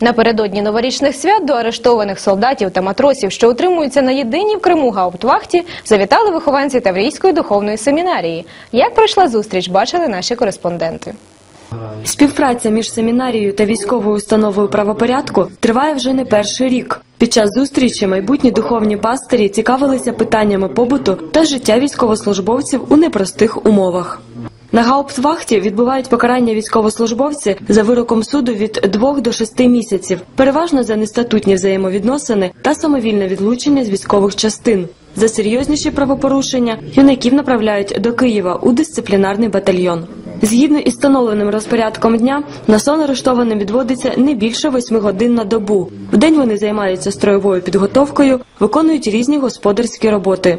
Напередодні новорічних свят до арештованих солдатів та матросів, що утримуються на єдиній в Криму гауптвахті, завітали вихованці Таврійської духовної семінарії. Як пройшла зустріч, бачили наші кореспонденти. Співпраця між семінарією та військовою установою правопорядку триває вже не перший рік. Під час зустрічі майбутні духовні пастирі цікавилися питаннями побуту та життя військовослужбовців у непростих умовах. На гауптвахті відбувають покарання військовослужбовці за вироком суду від 2 до 6 місяців, переважно за нестатутні взаємовідносини та самовільне відлучення з військових частин. За серйозніші правопорушення юнаків направляють до Києва у дисциплінарний батальйон. Згідно із встановленим розпорядком дня, на сон арештованим відводиться не більше восьми годин на добу. Вдень вони займаються строєвою підготовкою, виконують різні господарські роботи.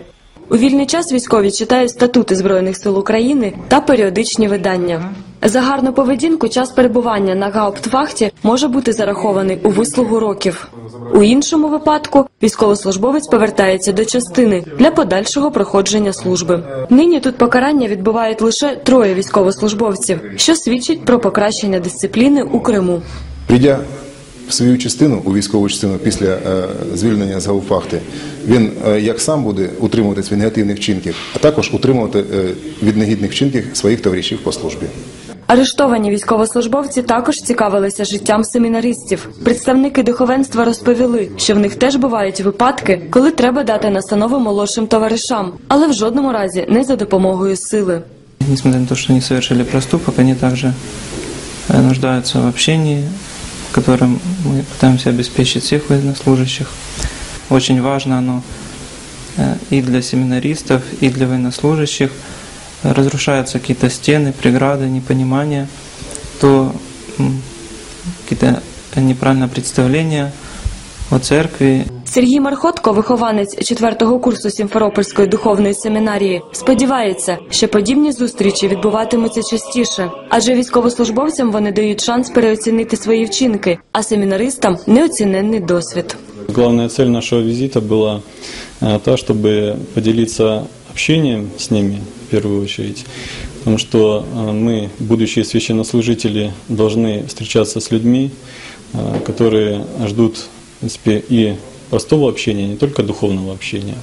У вільний час військові читають статути Збройних сил України та періодичні видання. За гарну поведінку час перебування на гауптвахті може бути зарахований у вислугу років. У іншому випадку військовослужбовець повертається до частини для подальшого проходження служби. Нині тут покарання відбувають лише троє військовослужбовців, що свідчить про покращення дисципліни у Криму. Прийдя в свою частину, у військову частину після е, звільнення з гауфахти, він е, як сам буде утримуватись від негативних вчинків, а також утримувати е, від негідних вчинків своїх товаришів по службі. Арештовані військовослужбовці також цікавилися життям семінаристів. Представники духовенства розповіли, що в них теж бувають випадки, коли треба дати настанови молодшим товаришам, але в жодному разі не за допомогою сили. Несмотря на то, что они совершили проступок, они также э, нуждаются в общении, которым мы пытаемся обеспечить всех военнослужащих. Очень важно оно э, и для семинаристов, и для военнослужащих. Разрушаются какие-то стены, преграды, непонимания, то какие-то неправильные представления о церкви, Сергій Мархотко, вихованець четвертого курсу Сімферопольської духовної семінарії, сподівається, що подібні зустрічі відбуватимуться частіше, адже військовослужбовцям вони дають шанс переоцінити свої вчинки, а семінаристам неоціненний досвід. Главная цель нашего визита была э, та, чтобы поделиться общением с ними в первую очередь, потому что э, мы, будущие священнослужители, должны встречаться с людьми, э, которые ждут в принципе, и простого общения, не только духовного общения.